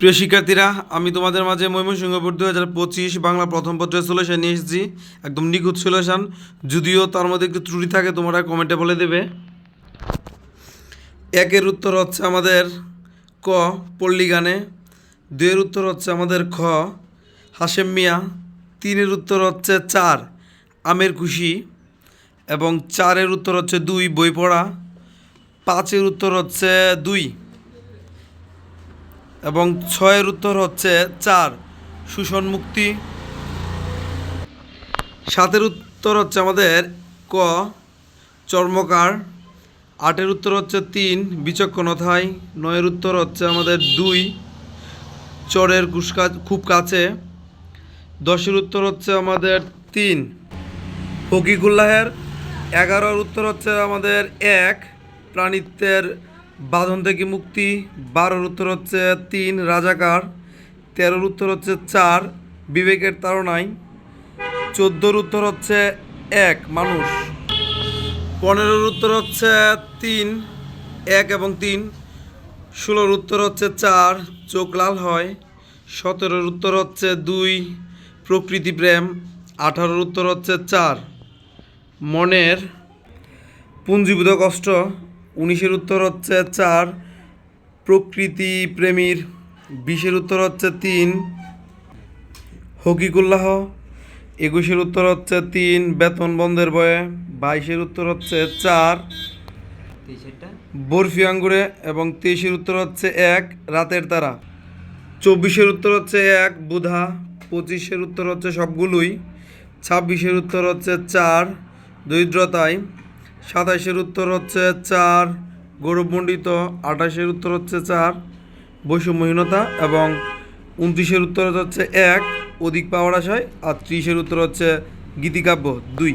প্রিয় শিক্ষার্থীরা, আমি তোমাদের মাঝে ময়মনসিংহ বোর্ড দু হাজার পঁচিশ বাংলা প্রথম পত্রের সলিউশন নিয়ে এসেছি। একদম নিখুঁত সলিউশন যদিও তার মধ্যে একটু ত্রুটি থাকে, তোমরা কমেন্টে বলে দেবে। একের উত্তর হচ্ছে আমাদের ক পল্লী গানে দুইয়ের উত্তর হচ্ছে আমাদের খ হাসেম মিয়া। তিনের উত্তর হচ্ছে চার, আমের খুশি। এবং চারের উত্তর হচ্ছে দুই, বই পড়া। পাঁচের উত্তর হচ্ছে দুই। এবং ছয়ের উত্তর হচ্ছে চার শোষণ মুক্তি। সাতের উত্তর হচ্ছে আমাদের ক, চর্মকার। আটের উত্তর হচ্ছে তিন, বিচক্ষণতায়। নয়ের উত্তর হচ্ছে আমাদের দুই, চরের কুসকা খুব কাছে। দশের উত্তর হচ্ছে আমাদের তিন ফকিকুল্লাহের এগারোর উত্তর হচ্ছে আমাদের এক, প্রাণিত্বের বাঁধন থেকে মুক্তি, বারোর উত্তর হচ্ছে তিন, রাজাকার। তেরোর উত্তর হচ্ছে চার, বিবেকের তাড়নায়। চোদ্দোর উত্তর হচ্ছে এক, মানুষ। পনেরোর উত্তর হচ্ছে তিন, এক এবং তিন। ষোলোর উত্তর হচ্ছে চার, চোখ লাল হয়। সতেরোর উত্তর হচ্ছে দুই, প্রকৃতি প্রেম। আঠারোর উত্তর হচ্ছে চার, মনের পুঞ্জীভূত কষ্ট। উনিশের উত্তর হচ্ছে চার প্রকৃতি প্রেমীর বিশের উত্তর হচ্ছে তিন হকিকুল্লাহ একুশের উত্তর হচ্ছে তিন বেতন বন্ধের বয়ে বাইশের উত্তর হচ্ছে চার বরফি আঙ্গুরে এবং তেইশের উত্তর হচ্ছে এক রাতের তারা। চব্বিশের উত্তর হচ্ছে এক বুধা পঁচিশের উত্তর হচ্ছে সবগুলোই ছাব্বিশের উত্তর হচ্ছে চার দরিদ্রতায় সাতাশের উত্তর হচ্ছে চার গৌরবমণ্ডিত আঠাশের উত্তর হচ্ছে চার, বৈষম্যহীনতা এবং উনত্রিশের উত্তর হচ্ছে এক, অধিক পাওয়ার আশায়, আর ত্রিশের উত্তর হচ্ছে গীতিকাব্য দুই।